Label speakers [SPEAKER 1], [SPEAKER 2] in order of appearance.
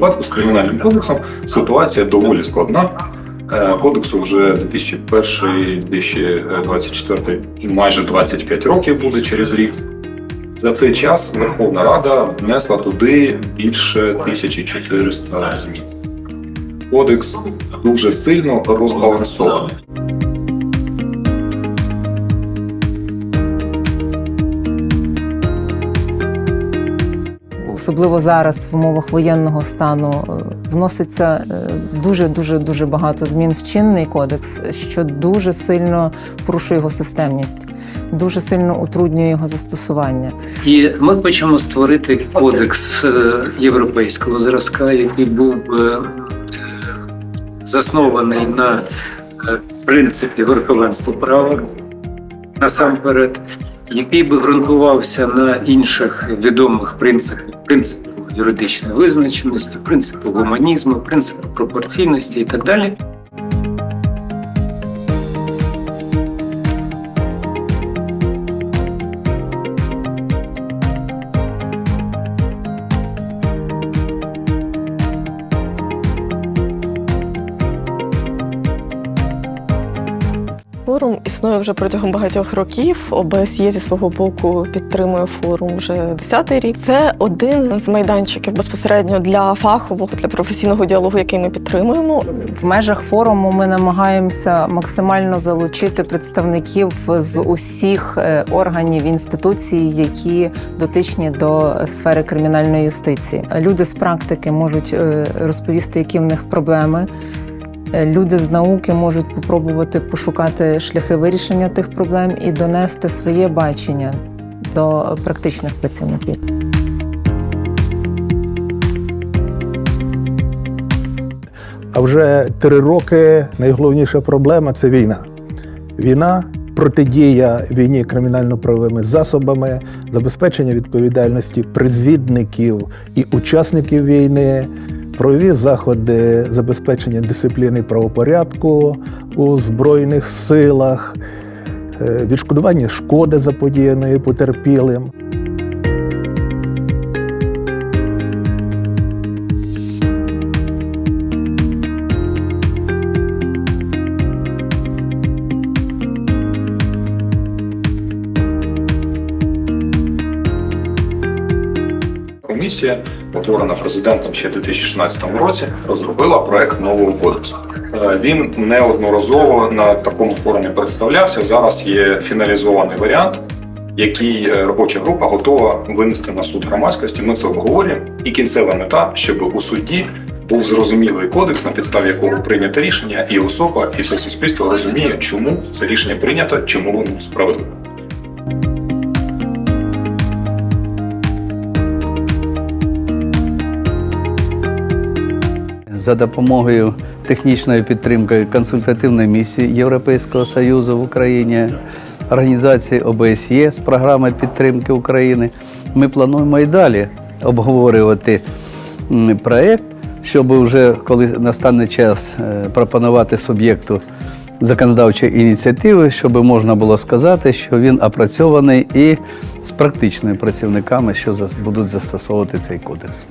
[SPEAKER 1] випадку з кримінальним кодексом ситуація доволі складна. Е, Кодексу вже 2001-2024 і майже 25 років буде через рік. За цей час Верховна Рада внесла туди більше 1400 змін. Кодекс дуже сильно розбалансований.
[SPEAKER 2] Особливо зараз в умовах воєнного стану е, вноситься дуже дуже дуже багато змін в чинний кодекс, що дуже сильно порушує його системність, дуже сильно утруднює його застосування.
[SPEAKER 3] І ми хочемо створити кодекс е, європейського зразка, який був би е, заснований на е, принципі верховенства права насамперед, який би ґрунтувався на інших відомих принципах, принципу юридичної визначеності, принципу гуманізму, принципу пропорційності і так далі.
[SPEAKER 4] Форум існує вже протягом багатьох років. ОБСЄ зі свого боку підтримує форум вже 10-й рік. Це один з майданчиків безпосередньо для фахового, для професійного діалогу, який ми підтримуємо.
[SPEAKER 2] В межах форуму ми намагаємося максимально залучити представників з усіх е, органів інституцій, які дотичні до сфери кримінальної юстиції. Люди з практики можуть е, розповісти, які в них проблеми. Е, Люди з науки можуть попробувати пошукати шляхи вирішення тих проблем і донести своє бачення до практичних працівників.
[SPEAKER 5] А вже три роки найголовніша проблема це війна. Війна, протидія війні кримінально-правовими засобами, забезпечення відповідальності призвідників і учасників війни, правові заходи забезпечення дисципліни правопорядку у Збройних силах, е, відшкодування шкоди заподіяної потерпілим.
[SPEAKER 1] Комісія, утворена президентом ще в 2016 році, розробила проект нового кодексу. Е, Він неодноразово на такому форумі представлявся. Зараз є фіналізований варіант, який е, робоча група готова винести на суд громадськості. Ми це обговорюємо. І кінцева мета, щоб у суді був зрозумілий кодекс, на підставі якого прийнято рішення, і особа, і все суспільство розуміє, чому це рішення прийнято, чому воно справедливе.
[SPEAKER 6] За допомогою технічної підтримки консультативної місії Європейського Союзу в Україні, організації ОБСЄ з програми підтримки України. Ми плануємо і далі обговорювати м, проект, щоб вже коли настане час е, пропонувати суб'єкту законодавчої ініціативи, щоб можна було сказати, що він опрацьований і з практичними працівниками, що будуть застосовувати цей кодекс.